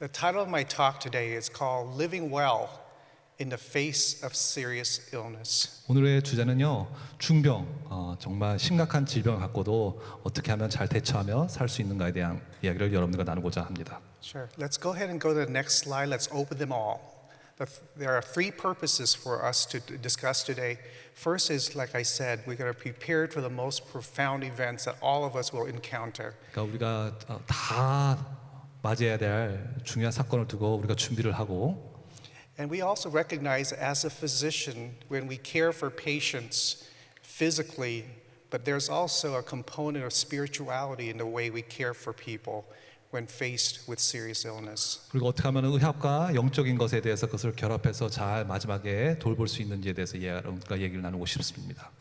The title of my talk today is called Living Well in the Face of Serious Illness. 오늘의 주제는요 중병 어, 정말 심각한 질병을 갖고도 어떻게 하면 잘 대처하며 살 수 있는가에 대한 이야기를 여러분들과 나누고자 합니다. Sure. Let's go ahead and go to the next slide. Let's open them all. The- There are three purposes for us to d- discuss today. First is, like I said, we're going to prepare for the most profound events that all of us will encounter. 그러니까 우리가 어, 다 맞이해야 될 중요한 사건을 두고 우리가 준비를 하고 And we also recognize as a physician, when we care for patients physically, but there's also a component of spirituality in the way we care for people when faced with serious illness. 그리고 어떻게 하면 의학과 영적인 것에 대해서 그것을 결합해서 잘 마지막에 돌볼 수 있는지에 대해서 여러분과 얘기를 나누고 싶습니다.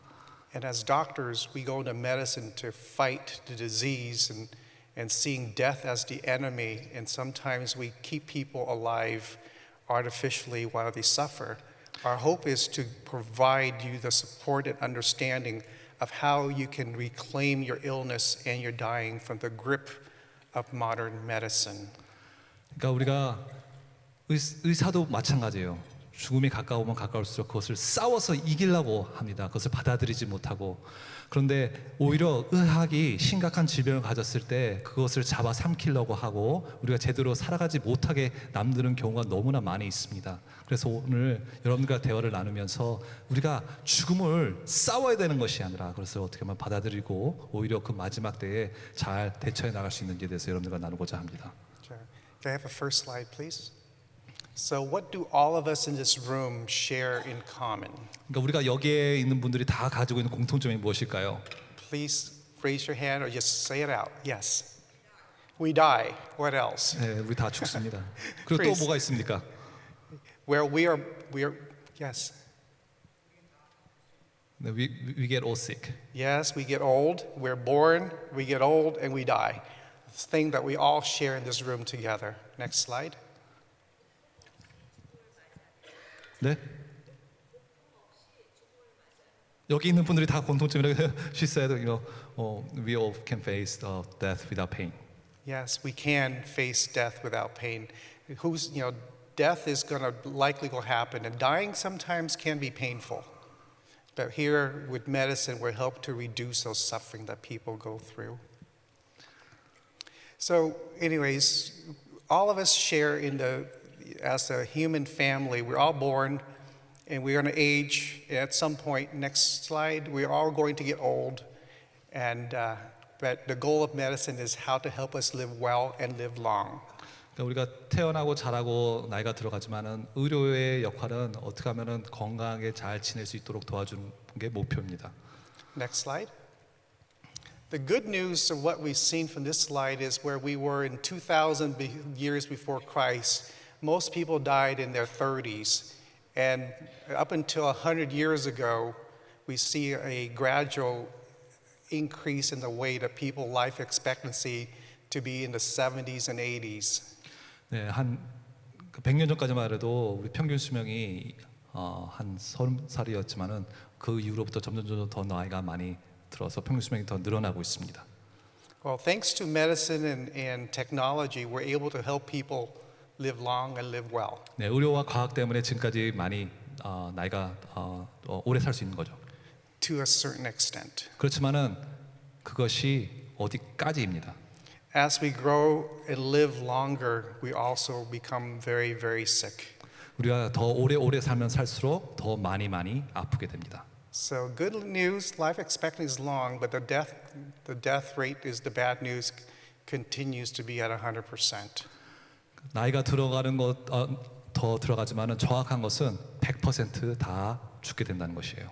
And as doctors, we go into medicine to fight the disease and, and seeing death as the enemy. And sometimes we keep people alive artificially while they suffer. Our hope is to provide you the support and understanding of how you can reclaim your illness and your dying from the grip of modern medicine. 그러니까 우리가 의, 의사도 마찬가지예요. 죽음이 가까우면 가까울수록 그것을 싸워서 이기려고 합니다. 그것을 받아들이지 못하고 그런데 오히려 의학이 심각한 질병을 가졌을 때 그것을 잡아 삼키려고 하고 우리가 제대로 살아가지 못하게 남드는 경우가 너무나 많이 있습니다. 그래서 오늘 여러분들과 대화를 나누면서 우리가 죽음을 싸워야 되는 것이 아니라 그것을 어떻게 하면 받아들이고 오히려 그 마지막 때에 잘 대처해 나갈 수 있는지에 대해서 여러분들과 나누고자 합니다. Can I have a first slide, please? So, what do all of us in this room share in common? 그러니까 우리가 여기에 있는 분들이 다 가지고 있는 공통점이 무엇일까요? Please raise your hand or just say it out. Yes. We die. What else? 네, 우리 다 죽습니다. 그리고 또 Praise. 뭐가 있습니까? Where we are, we are, yes. 네, we, we get all sick. Yes, we get old. We're born, we get old, and we die. It's a thing that we all share in this room together. Next slide. 네? 여기 있는 분들이 다 공통점이라고 she said, you know, oh, we all can face uh, death without pain. Yes, we can face death without pain. Who's, you know, death is going to likely will happen, and dying sometimes can be painful. But here with medicine, we help to reduce those suffering that people go through. So, anyways, all of us share in the, as a human family, we're all born and we're going to age at some point. Next slide, we're all going to get old. And, uh, but the goal of medicine is how to help us live well and live long. 그러니까 우리가 태어나고 자라고 나이가 들어가지만은 의료의 역할은 어떻게 하면은 건강하게 잘 지낼 수 있도록 도와주는 게 목표입니다. Next slide. The good news of what we've seen from this slide is where we were in 2,000 be- years before Christ. Most people died in their 30s. And up until 100 years ago, we see a gradual increase in the way that people life expectancy to be in the 70s and 80s. 네, 한 100년 전까지만 해도 우리 평균 수명이 어, 한 30살이었지만은 그 이후로부터 점점 점점 더 나이가 많이 들어서 평균 수명이 더 늘어나고 있습니다. Well, thanks to medicine and, and technology, we're able to help people live long and live well. 네, 의료와 과학 때문에 지금까지 많이 어, 나이가 어, 어, 오래 살 수 있는 거죠. to a certain extent. 그렇지만은 그것이 어디까지입니다. As we grow and live longer, we also become very, very sick. 우리가 더 오래 오래 살면 살수록 더 많이 많이 아프게 됩니다. So, good news life expectancy is long, but the death, the death rate is the bad news, continues to be at 100%. 나이가 들어가는 것더 들어가지만은 정확한 것은 100%다 죽게 된다는 것이에요.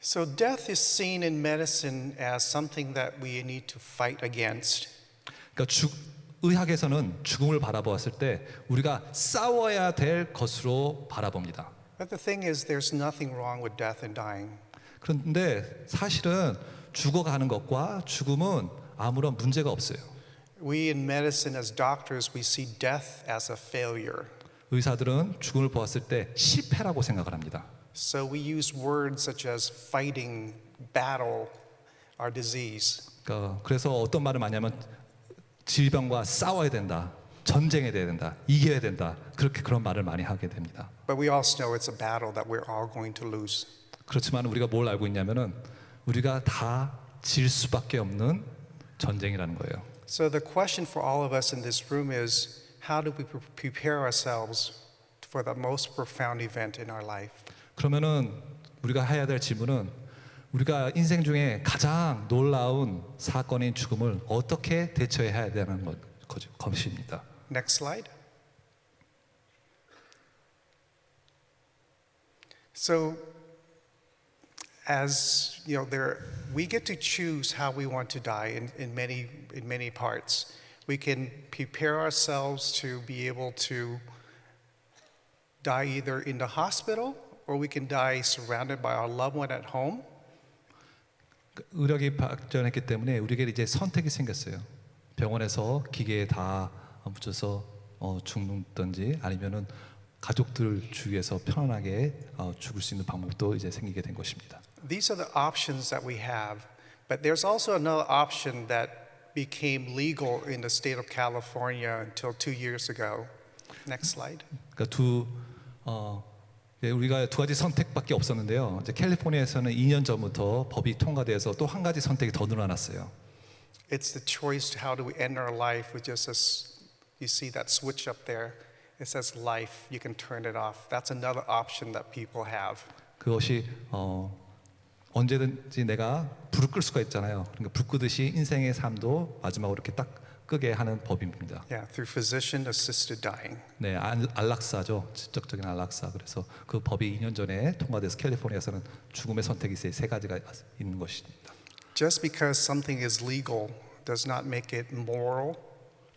So, death is seen in medicine as something that we need to fight against. 그러니까 죽, 의학에서는 죽음을 바라보았을 때 우리가 싸워야 될 것으로 바라봅니다. But the thing is, there's nothing wrong with death and dying. 그런데 사실은 죽어가는 것과 죽음은 아무런 문제가 없어요. We in medicine, as doctors, we see death as a failure. 의사들은 죽음을 보았을 때 실패라고 생각을 합니다. So we use words such as fighting, battle, our disease. 그러니까 그래서 어떤 말을 많이 하면 질병과 싸워야 된다. 전쟁해야 된다, 이겨야 된다. 그렇게 그런 말을 많이 하게 됩니다. But we also know it's a battle that we're all going to lose. 그렇지만 우리가 뭘 알고 있냐면은 우리가 다 질 수밖에 없는 전쟁이라는 거예요. So the question for all of us in this room is how do we pre- prepare ourselves for the most profound event in our life? 그러면은 우리가 해야 될 질문은 우리가 인생 중에 가장 놀라운 사건인 죽음을 어떻게 대처해야 되는 것, 것- 것입니다. Next slide. So, as you know, there we get to choose how we want to die in, in many in many parts. We can prepare ourselves to be able to die either in the hospital or we can die surrounded by our loved one at home. 그 의학이 발전했기 때문에 우리에게 이제 선택이 생겼어요. 병원에서 기계에 다 붙여서 어, 죽는든지 아니면은 가족들 주위에서 편안하게 어, 죽을 수 있는 방법도 이제 생기게 된 것입니다. These are the options that we have, but there's also another option that became legal in the state of California until two years ago. Next slide. 그러니까 두 어, 예, 우리가 두 가지 선택밖에 없었는데요. 이제 캘리포니아에서는 2년 전부터 법이 통과돼서 또 한 가지 선택이 더 늘어났어요. It's the choice how do we end our life with just as you see that switch up there. It says life. You can turn it off. That's another option that people have. 그것이 어, 언제든지 내가 불을 끌 수가 있잖아요. 그러니까 불 끄듯이 인생의 삶도 마지막으로 이렇게 딱 끄게 하는 법입니다. Yeah, through physician assisted dying. 네, 알- 안락사죠. 직접적인 안락사. 그래서 그 법이 2년 전에 통과돼서 캘리포니아에서는 죽음의 선택이 세 가지가 있는 것입니다. Just because something is legal does not make it moral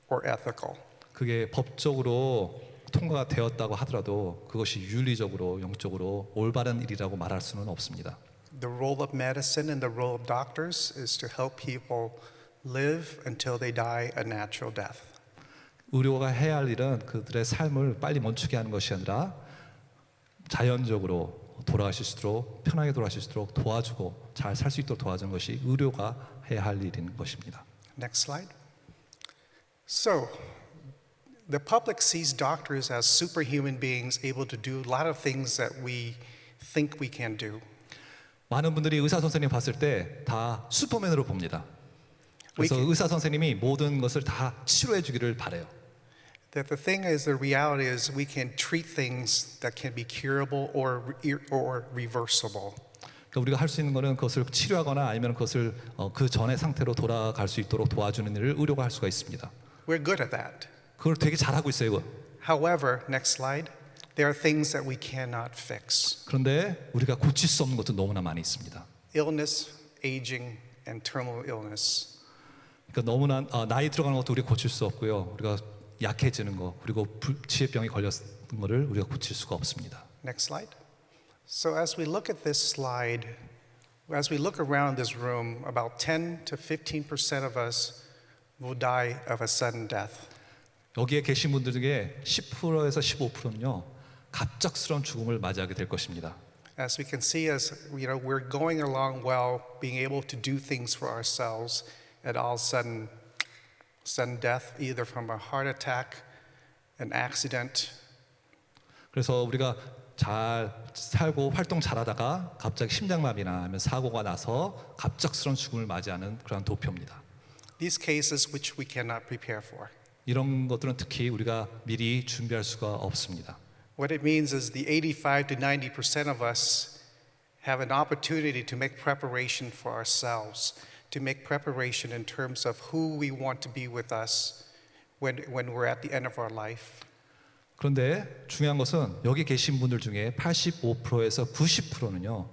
or ethical. 그게 법적으로 통과가 되었다고 하더라도 그것이 윤리적으로 영적으로 올바른 일이라고 말할 수는 없습니다. The role of medicine and the role of doctors is to help people live until they die a natural death. 의료가 해야 할 일은 그들의 삶을 빨리 멈추게 하는 것이 아니라 자연적으로 돌아가실 수 있도록 편하게 돌아가실 수 있도록 도와주고 잘 살 수 있도록 도와주는 것이 의료가 해야 할 일인 것입니다. Next slide. So, the public sees doctors as superhuman beings able to do a lot of things that we think we can do. 많은 분들이 의사 선생님 봤을 때 다 슈퍼맨으로 봅니다. 그래서 의사 선생님이 모든 것을 다 치료해 주기를 바래요. That the thing is, the reality is, we can treat things that can be curable or, or reversible. 그러니까 우리가 할 수 있는 거는 그것을 치료하거나 아니면 그것을 어, 그 전의 상태로 돌아갈 수 있도록 도와주는 일을 의료가 할 수가 있습니다. We're good at that. 그걸 되게 잘하고 있어요. 이거. However, next slide, there are things that we cannot fix 그런데 우리가 고칠 수 없는 것도 너무나 많이 있습니다. illness, aging, and terminal illness. 그러니까 너무나 어, 나이 들어가는 것도 우리가 고칠 수 없고요. 우리가 약해지는 거 그리고 불치의병이 걸렸는 거를 우리가 고칠 수가 없습니다. Next slide. So, as we look at this slide, as we look around this room, about 10 to 15% of us will die of a sudden death. 여기에 계신 분들 중에 10%에서 15%는요 갑작스러운 죽음을 맞이하게 될 것입니다. As we can see, as you know, we're going along well, being able to do things for ourselves, and all of a sudden, sudden death, either from a heart attack, an accident, 그래서 우리가 잘 살고 활동 잘하다가 갑자기 심장마비나 아니면 사고가 나서 갑작스러운 죽음을 맞이하는 그런 도표입니다. these cases which we cannot prepare for. 이런 것들은 특히 우리가 미리 준비할 수가 없습니다. What it means is the 85 to 90% of us have an opportunity to make preparation for ourselves, to make preparation in terms of who we want to be with us when, when we're at the end of our life. 그런데 중요한 것은 여기 계신 분들 중에 85%에서 90%는요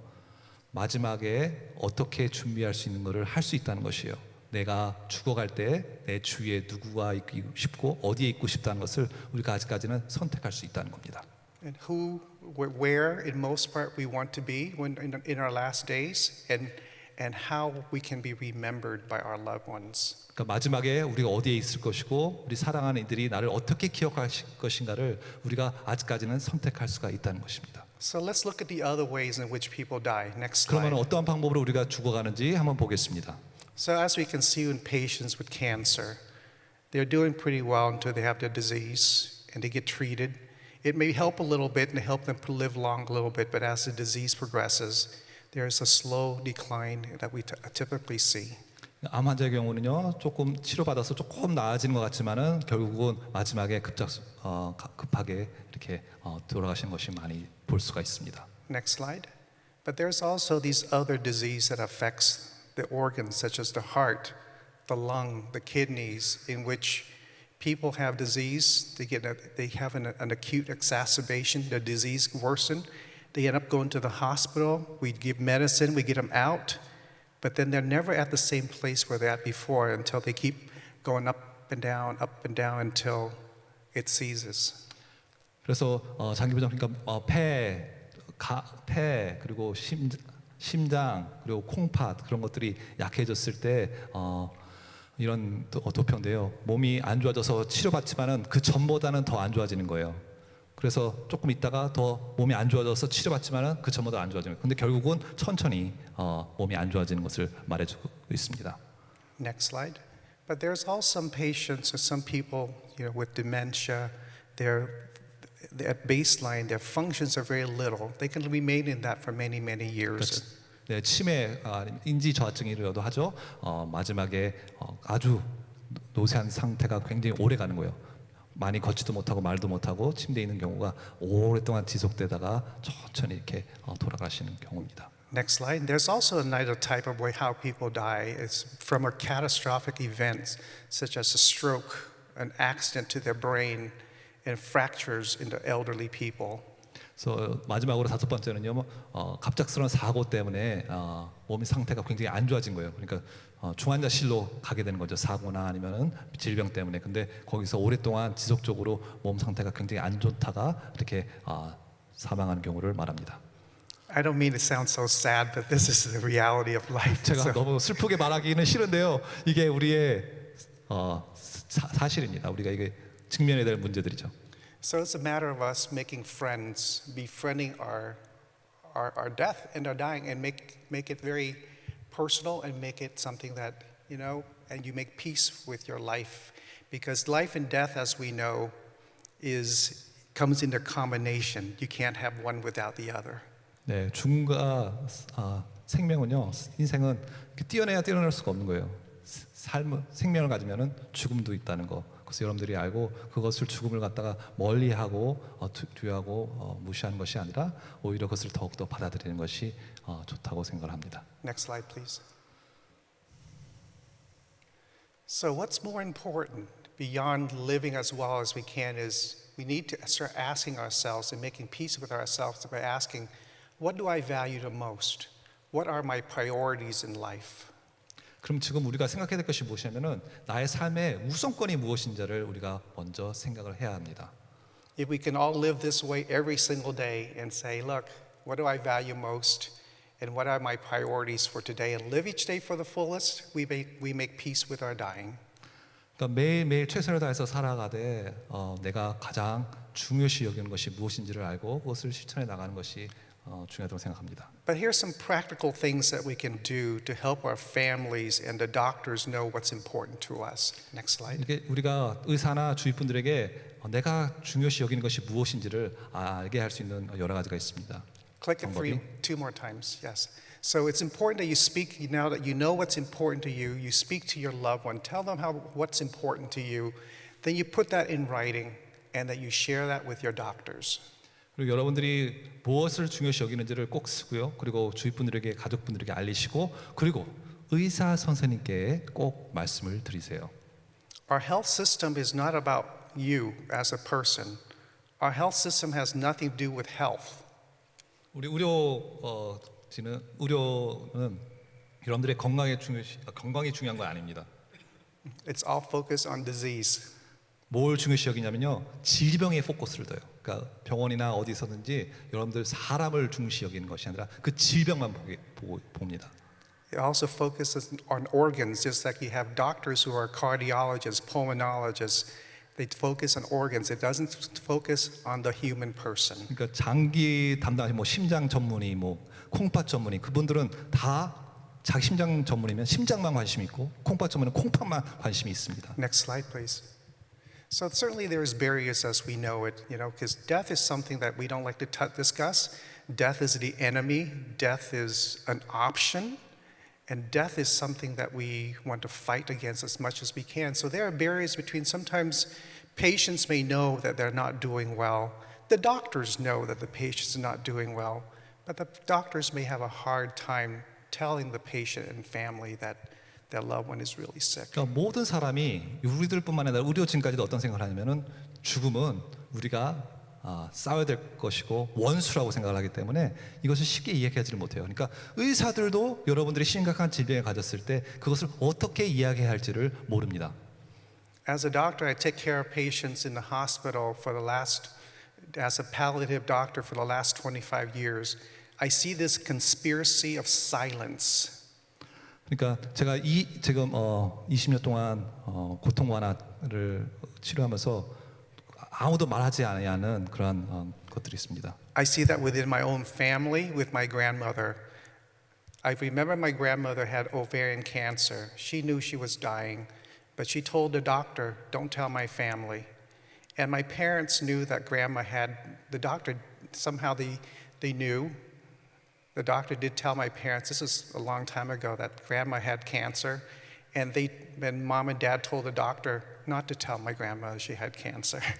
마지막에 어떻게 준비할 수 있는 것을 할 수 있다는 것이에요. 내가 죽어갈 때 내 주위에 누구가 있고 싶고 어디에 있고 싶다는 것을 우리가 아직까지는 선택할 수 있다는 겁니다. And who, wh- where, in most part, we want to be when, in, in our last days, and, and how we can be remembered by our loved ones. 그러니까 마지막에 우리가 어디에 있을 것이고 우리 사랑하는 이들이 나를 어떻게 기억할 것인가를 우리가 아직까지는 선택할 수가 있다는 것입니다. So let's look at the other ways in which people die. Next 그러면 slide. 어떠한 방법으로 우리가 죽어가는지 한번 보겠습니다. So, as we can see in patients with cancer, They're doing pretty well until they have their disease and they get treated. It may help a little bit and help them to live long a little bit, but as the disease progresses, there's a slow decline that we t- typically see. 암 환자의 경우는요 조금 치료받아서 조금 나아지는 것 같지만은 결국은 마지막에 급작 어, 가- 급하게 이렇게 어, 돌아가시는 것이 많이 볼 수가 있습니다. Next slide. But there's also these other disease that affects the organs, such as the heart, the lung, the kidneys, in which people have disease. They get a, they have an, an acute exacerbation. The disease worsen. They end up going to the hospital. We give medicine. We get them out, but then they're never at the same place where they're at before until they keep going up and down, up and down until it ceases. 그래서 어, 장기부전 그러니까 어, 폐, 가, 폐 그리고 심, 심장 그리고 콩팥 그런 것들이 약해졌을 때 어, 이런 도- 어, 도표인데요. 몸이 안 좋아져서 치료받지만은 그 전보다는 더 안 좋아지는 거예요. 그래서 조금 있다가 더 몸이 안 좋아져서 치료받지만은 그 전보다 안 좋아지는. 거예요. 근데 결국은 천천히 어, 몸이 안 좋아지는 것을 말해주고 있습니다. Next slide. But there's also some patients or some people, you know, with dementia, their at baseline, their functions are very little. They can remain in that for many, many years. 네, 치매, 아, 인지 저하증이라도 하죠. 어, 마지막에 어, 아주 노쇠한 상태가 굉장히 오래 가는 거예요. 많이 걷지도 못하고 말도 못하고 침대에 있는 경우가 오랫동안 지속되다가 천천히 이렇게 어, 돌아가시는 경우입니다. Next slide. There's also another type of way how people die. It's from a catastrophic events such as a stroke, an accident to their brain, and fractures in the elderly people. 그래서 마지막으로 다섯 번째는요, 뭐, 어, 갑작스러운 사고 때문에 어, 몸의 상태가 굉장히 안 좋아진 거예요. 그러니까 어, 중환자실로 가게 되는 거죠. 사고나 아니면은 질병 때문에. 근데 거기서 오랫동안 지속적으로 몸 상태가 굉장히 안 좋다가 이렇게 어, 사망하는 경우를 말합니다. I don't mean to sound so sad, but this is the reality of life. 제가 So- 너무 슬프게 말하기는 싫은데요. 이게 우리의 어, 사, 사실입니다. 우리가 이게 직면해야 될 문제들이죠. So it's a matter of us making friends, befriending our, our, our death and our dying, and make, make it very personal and make it something that, you know, and you make peace with your life. Because life and death, as we know, is, comes in their combination. You can't have one without the other. 네, 죽음과 아, 생명은요. 인생은 이렇게 띄어내야 띄어낼 수가 없는 거예요. 삶, 생명을 가지면은 죽음도 있다는 거. 그래서 여러분들이 알고 그것을 죽음을 갖다가 멀리하고 어, 두- 뒤하고 어, 무시하는 것이 아니라 오히려 그것을 더욱 더 받아들이는 것이 어, 좋다고 생각을 합니다. Next slide, please. So, what's more important beyond living as well as we can is we need to start asking ourselves and making peace with ourselves by asking, what do I value the most? What are my priorities in life? 그럼 지금 우리가 생각해야 될 것이 무엇이냐면은 나의 삶의 우선권이 무엇인지를 우리가 먼저 생각을 해야 합니다. If we can all live this way every single day and say, look, what do I value most? And what are my priorities for today? And live each day for the fullest, we make, we make peace with our dying. 그러니까 매일매일 최선을 다해서 살아가되 어, 내가 가장 중요시 여기는 것이 무엇인지를 알고 그것을 실천해 나가는 것이 어, 중요하다고 생각합니다. But here's some practical things that we can do to help our families and the doctors know what's important to us. Next slide. 이렇게 우리가 의사나 주위 분들에게 어, 내가 중요시 여기는 것이 무엇인지를 알게 할 수 있는 여러 가지가 있습니다. Click it for you two more times. Yes. So it's important that you speak now that you know what's important to you. You speak to your loved one. Tell them how what's important to you. Then you put that in writing, and that you share that with your doctors. 그리고 여러분들이 무엇을 중요시 여기는지를 꼭 쓰고요. 그리고 주위 분들에게 가족분들에게 알리시고 그리고 의사 선생님께 꼭 말씀을 드리세요. Our health system is not about you as a person. Our health system has nothing to do with health. 우리 의료지는 의료는 여러분들의 건강에 중요시 건강이 중요한 건 아닙니다. It's all focused on disease. 뭘 중요시 여기냐면요 질병에 포커스를 둬요. 그러니까 병원이나 어디서든지 여러분들 사람을 중시 여기는 것이 아니라 그 질병만 보게, 보고 봅니다. It also focuses on organs, just like you have doctors who are cardiologists, pulmonologists. They focus on organs. It doesn't focus on the human person. 그러니까 장기 담당하신 뭐 심장 전문의, 뭐 콩팥 전문의 그분들은 다 자기 심장 전문이면 심장만 관심이 있고 콩팥 전문은 콩팥만 관심이 있습니다. Next slide, please. So certainly there's barriers as we know it, you know, because death is something that we don't like to t- discuss. Death is the enemy. Death is an option. And death is something that we want to fight against as much as we can. So there are barriers between sometimes patients may know that they're not doing well. The doctors know that the patient's not doing well, but the doctors may have a hard time telling the patient and family that their loved one is really sick. 그러니까 모든 사람이 우리들뿐만 아니라 의료진까지도 어떤 생각을 하냐면은 죽음은 우리가 아, 싸워야 될 것이고 원수라고 생각을 하기 때문에 이것을 쉽게 이야기하지를 못해요. 그러니까 의사들도 여러분들이 심각한 질병을 가졌을 때 그것을 어떻게 이야기해야 할지를 모릅니다. As a doctor, I take care of patients in the hospital for the last, as a palliative doctor for the last 25 years. I see this conspiracy of silence. 그러니까 제가 이 지금 어 20년 동안 어 고통 완화를 치료하면서 아무도 말하지 않는 그러한 어, 것들이 있습니다. I see that within my own family with my grandmother. I remember my grandmother had ovarian cancer. She knew she was dying, but she told the doctor, Don't tell my family. And my parents knew that grandma had, the doctor, somehow they, they knew. The doctor did tell my parents, this is a long time ago, that grandma had cancer. And, they, and mom and dad told the doctor not to tell my grandma she had cancer.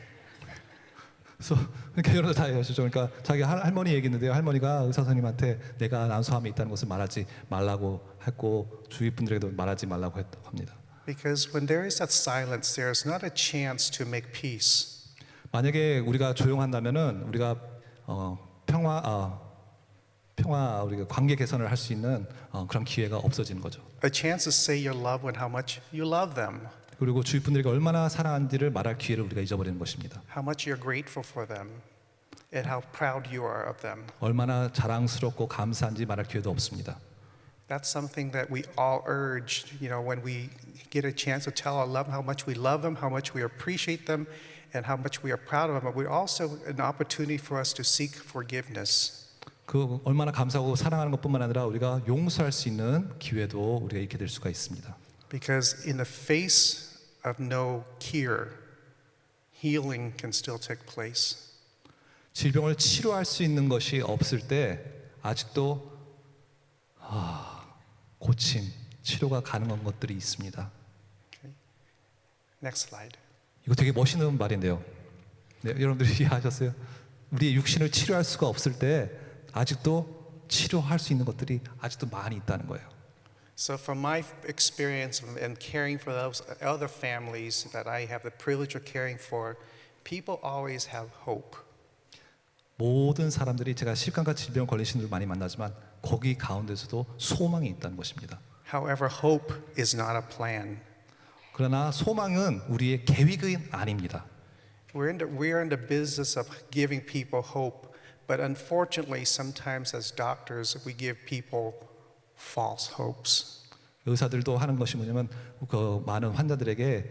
그래서 그러니까 여러분 다 아시죠? 그러니까 자기 할, 할머니 얘기했는데요. 할머니가 의사 선생님한테 내가 난소암이 있다는 것을 말하지 말라고 했고 주위 분들에게도 말하지 말라고 했다고 합니다. Because when there is that silence, there is not a chance to make peace. 만약에 우리가 조용한다면은 우리가 어, 평화 어, 평화 우리가 관계 개선을 할 수 있는 어, 그런 기회가 없어지는 거죠. A chance to say your loved one how much you love them, 그리고 주위 분들에게 얼마나 사랑하는지를 말할 기회를 우리가 잊어버리는 것입니다. how much you're grateful for them, and how proud you are of them. 얼마나 자랑스럽고 감사한지 말할 기회도 없습니다. That's something that we all urge, you know, when we get a chance to tell our loved one how much we love them, how much we appreciate them, and how much we are proud of them. But we also an opportunity for us to seek forgiveness. 그 얼마나 감사하고 사랑하는 것뿐만 아니라 우리가 용서할 수 있는 기회도 우리가 있게 될 수가 있습니다. Because in the face of no cure, healing can still take place. 질병을 치료할 수 있는 것이 없을 때 아직도 아, 고침, 치료가 가능한 것들이 있습니다. Next slide. 이거 되게 멋있는 말인데요. 네, 여러분들이 이해하셨어요? 우리의 육신을 치료할 수가 없을 때 아직도 치료할 수 있는 것들이 아직도 많이 있다는 거예요. So, from my experience and caring for those other families that I have the privilege of caring for, people always have hope. 모든 사람들이 제가 실감과 질병 걸리신 분들 많이 만나지만 거기 가운데서도 소망이 있다는 것입니다. However, hope is not a plan. 그러나 소망은 우리의 계획은 아닙니다. We're in, the, we're in the business of giving people hope, but unfortunately, sometimes as doctors, we give people false hopes. 의사들도 하는 것이 뭐냐면 그 많은 환자들에게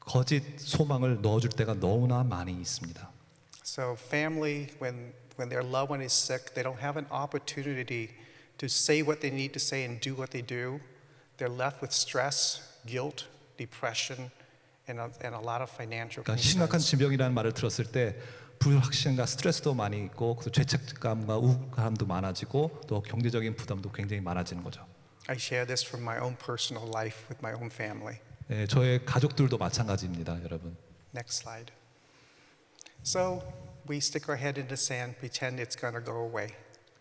거짓 소망을 넣어줄 때가 너무나 많이 있습니다. So, family, when, when their loved one is sick, they don't have an opportunity to say what they need to say and do what they do. They're left with stress, guilt, depression, and a, and a lot of financial 그러니까 심각한 concerns. 질병이라는 말을 들었을 때 불확신과 스트레스도 많이 있고 그 죄책감과 우울감도 많아지고 또 경제적인 부담도 굉장히 많아지는 거죠. I share this from my own personal life with my own family. 예, 저의 가족들도 마찬가지입니다, 여러분. Next slide. So, we stick our head in the sand, pretend it's to go away.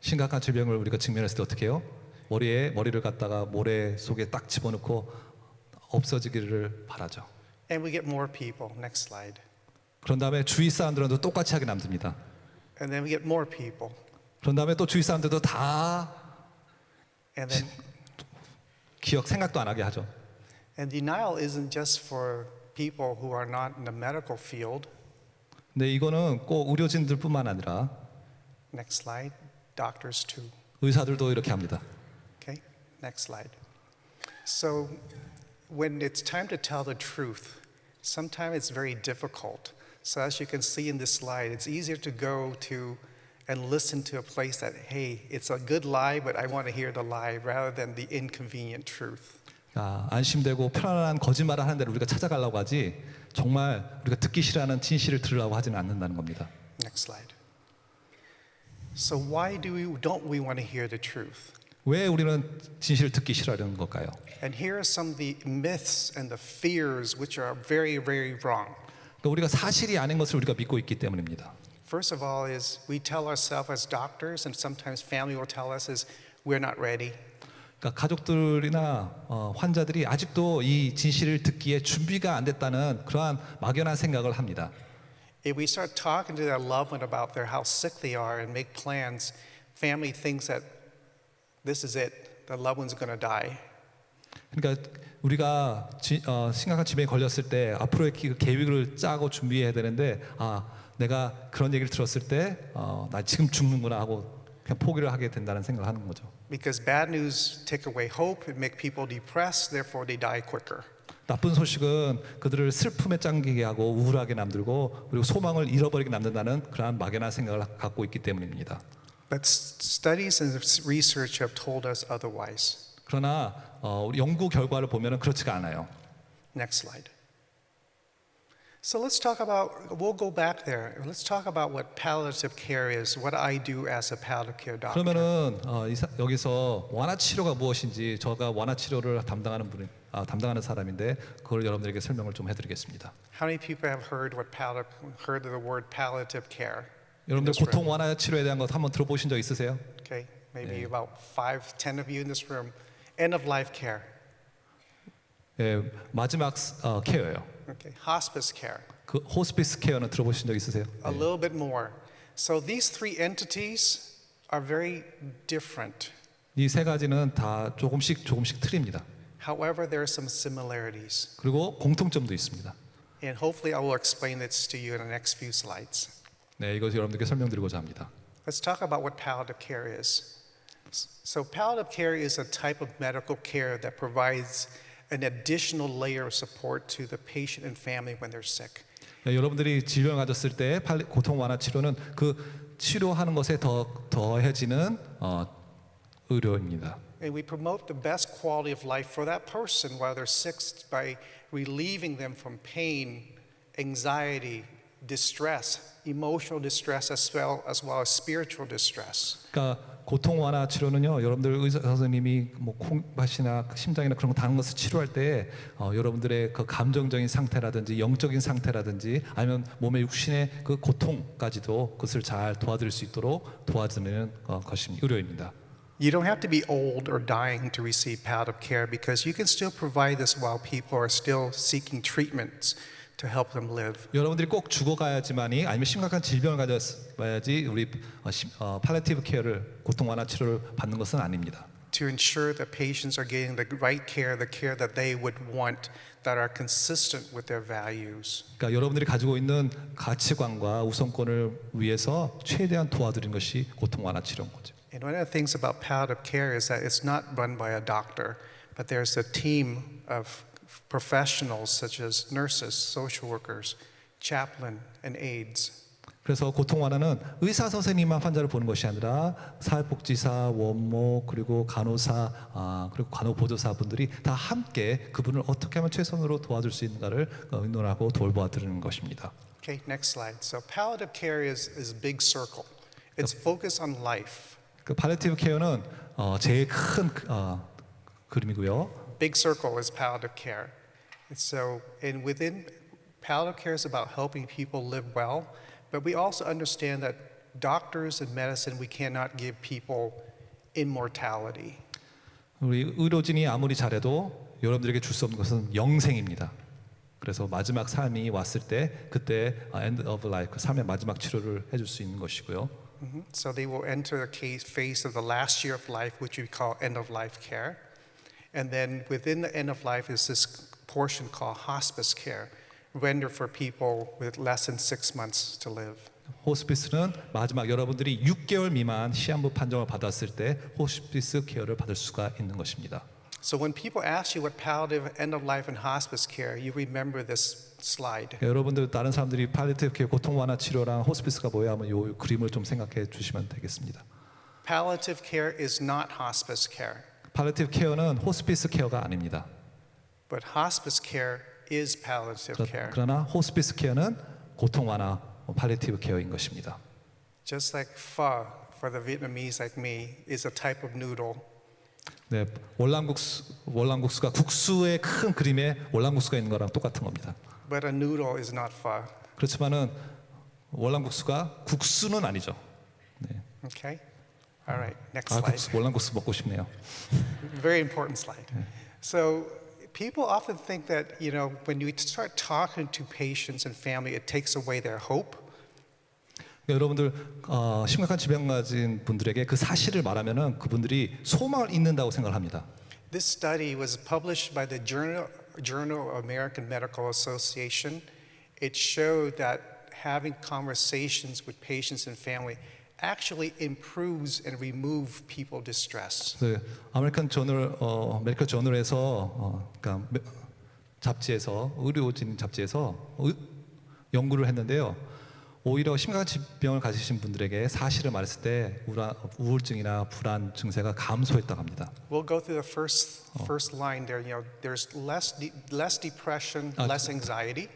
심각한 질병을 우리가 직면했을 때 어떻게 해요? 머리에 머리를 갖다가 모래 속에 딱 집어넣고 없어지기를 바라죠. And we get more people. Next slide. 그런 다음에 주위 사람들도 똑같이 하게 남습니다. And then we get more people. 그런 다음에 또 주위 사람들도 다 And then 기억 생각도 안 하게 하죠. and denial isn't just for people who are not in the medical field. 근데 이거는 꼭 의료진들뿐만 아니라 Next slide. Doctors too. 의사들도 이렇게 합니다. Okay? Next slide. So when it's time to tell the truth, sometimes it's very difficult. So as you can see in this slide, it's easier to go to and listen to a place that, hey, it's a good lie, but I want to hear the lie rather than the inconvenient truth. 아, 안심되고 편안한 거짓말을 하는 데를 우리가 찾아가려고 하지 정말 우리가 듣기 싫어하는 진실을 들으려고 하지는 않는다는 겁니다. Next slide. So why do we don't we want to hear the truth? 왜 우리는 진실을 듣기 싫어하는 걸까요? And here are some of the myths and the fears which are very, very wrong. 그러니까 우리가 사실이 아닌 것을 우리가 믿고 있기 때문입니다. First of all, is we tell ourselves as doctors, and sometimes family will tell us, is we're not ready. 그러니까 가족들이나 어, 환자들이 아직도 이 진실을 듣기에 준비가 안 됐다는 그러한 막연한 생각을 합니다. If we start talking to their loved one about their how sick they are and make plans, family thinks that this is it. The loved one's going to die. 그러니까 우리가 지, 어, 심각한 질병에 걸렸을 때 앞으로의 기- 계획을 짜고 준비해야 되는데 아 내가 그런 얘기를 들었을 때 어, 나 지금 죽는구나 하고 그냥 포기를 하게 된다는 생각을 하는 거죠. Because bad news take away hope, it make people depressed, therefore they die quicker. 나쁜 소식은 그들을 슬픔에 잠기게 하고 우울하게 남들고 그리고 소망을 잃어버리게 남는다는 그러한 막연한 생각을 갖고 있기 때문입니다. But studies and research have told us otherwise. 그러나 어, 우리 연구 결과를 보면은 그렇지가 않아요. Next slide. So let's talk about, we'll go back there. Let's talk about what palliative care is, what I do as a palliative care doctor. 그러면은 어, 이 사- 여기서 완화 치료가 무엇인지 저가 완화 치료를 담당하는 분이 아, 담당하는 사람인데 그걸 여러분들에게 설명을 좀 해드리겠습니다. How many people have heard what palliative, heard of the word palliative care? 여러분들 this 고통 완화 치료에 대한 것 한번 들어보신 적 있으세요? Okay, maybe about five, ten of you in this room. End of life care. 예, 마지막 어, 케어예요. Okay, hospice care. 그 호스피스 케어는 들어보신 적 있으세요? A little bit more. So these three entities are very different. 이 세 가지는 다 조금씩 조금씩 틀립니다. However, there are some similarities. 그리고 공통점도 있습니다. And hopefully, I will explain this to you in the next few slides. 네, 이것을 여러분들께 설명드리고자 합니다. Let's talk about what palliative care is. So, palliative care is a type of medical care that provides an additional layer of support to the patient and family when they're sick. 네, 여러분들이 질병을 가졌을 때 팔- 고통 완화 치료는 그 치료하는 것에 더 더해지는 어, 의료입니다. And we promote the best quality of life for that person while they're sick by relieving them from pain, anxiety, distress, emotional distress, as well as, well as spiritual distress. 그러니까 고통 완화 치료는요, 여러분들 의사 선생님이 뭐 콩팥이나 심장이나 그런 거 다른 것을 치료할 때 어, 여러분들의 그 감정적인 상태라든지 영적인 상태라든지 아니면 몸의 육신의 그 고통까지도 그것을 잘 도와드릴 수 있도록 도와주는 어, 것입니다. 의료입니다. You don't have to be old or dying to receive palliative care because you can still provide this while people are still seeking treatments to help them live. 여러분들이 꼭 죽어가야지만이 아니면 심각한 질병을 가져봐야지 우리 어, 심- 어, 팔레티브 케어를 고통 완화 치료를 받는 것은 아닙니다. To ensure that patients are getting the right care, the care that they would want, that are consistent with their values. 그러니까 여러분들이 가지고 있는 가치관과 우선권을 위해서 최대한 도와드리는 것이 고통 완화 치료인 거죠. And one of the things about palliative care is that it's not run by a doctor, but there's a team of professionals such as nurses, social workers, chaplain, and aides. 그래서 고통 완화는 의사 선생님만 환자를 보는 것이 아니라 사회복지사, 원모 그리고 간호사 아, 그리고 간호보조사 분들이 다 함께 그분을 어떻게 하면 최선으로 도와줄 수 있는가를 어, 의논하고 돌봐드리는 것입니다. Okay, next slide. So palliative care is, is big circle. It's focused on life. 그 팔레티브 케어는 어, 제일 큰 어, 그림이고요. Big circle is palliative care. And so, and within palliative care is about helping people live well, but we also understand that doctors and medicine, we cannot give people immortality. 우리 의료진이 아무리 잘해도 여러분들에게 줄 수 없는 것은 영생입니다. 그래서 마지막 삶이 왔을 때 그때 end of life, 그 삶의 마지막 치료를 해줄 수 있는 것이고요. Mhm. So they will enter the case, phase of the last year of life, which we call end of life care. And then within the end of life is this portion called hospice care, rendered for people with less than six months to live. 호스피스는 마지막 여러분들이 6개월 미만 시한부 판정을 받았을 때 호스피스 케어를 받을 수가 있는 것입니다. So when people ask you what palliative end of life and hospice care, you remember this slide. 여러분들 다른 사람들이 팔리티브 케어 고통 완화 치료랑 호스피스가 뭐야 하면 요 그림을 좀 생각해 주시면 되겠습니다. Palliative care is not hospice care, 팔리티브 케어는 호스피스 케어가 아닙니다. but hospice care is palliative care. 그러, 나 호스피스 케어는 고통 완화 팔리티브 케어인 것입니다. Just like pho for the Vietnamese like me is a type of noodle. 네, 월남국수 월남국수가 국수의 큰 그림에 월남국수가 있는 거랑 똑같은 겁니다. But a noodle is not pho. 그렇지만은 월남국수가 국수는 아니죠. 네. Okay? All right, next 아, slide. 국수, 월남국수 먹고 싶네요. Very important slide. So people often think that, you know, when you start talking to patients and family, it takes away their hope. 그러니까 여러분들 어, 심각한 질병 가진 분들에게 그 사실을 말하면은 그분들이 소망을 잃는다고 생각을 합니다. This study was published by the Journal, Journal of American Medical Association. It showed that having conversations with patients and family actually improves and remove people distress. 그 아메리칸 저널 어, 메디컬 저널에서 어, 그러니까 메- 잡지에서 의료진 잡지에서 의- 연구를 했는데요. 오히려 심각한 질병을 가지신 분들에게 사실을 말했을 때 우라, 우울증이나 불안 증세가 감소했다고 합니다. We'll go through the first first line there. You know, there's less de- less depression, Uh, less anxiety.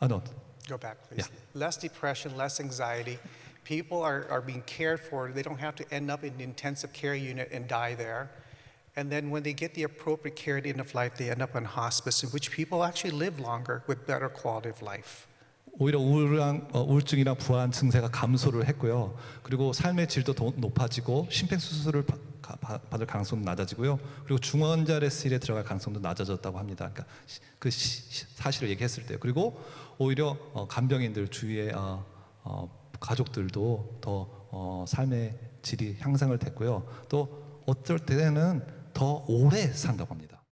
아, no. Go back, please. Less depression, less anxiety. People are, are being cared for. They don't have to end up in the intensive care unit and die there. And then when they get the appropriate care at the end of life, they end up in hospice, in which people actually live longer with better quality of life. 오히려 우울한, 어, 우울증이나 불안 증세가 감소를 했고요. 그리고 삶의 질도 더 높아지고 심폐소생술을 바- 가- 바- 받을 가능성도 낮아지고요. 그리고 중환자실에 들어갈 가능성도 낮아졌다고 합니다. 그러니까 시- 그 시- 시- 사실을 얘기했을 때요. 그리고 오히려 어, 간병인들 주위의 어, 어, 가족들도 더 어, 삶의 질이 향상을 됐고요. 또 어떨 때는 더 오래 산다고 합니다.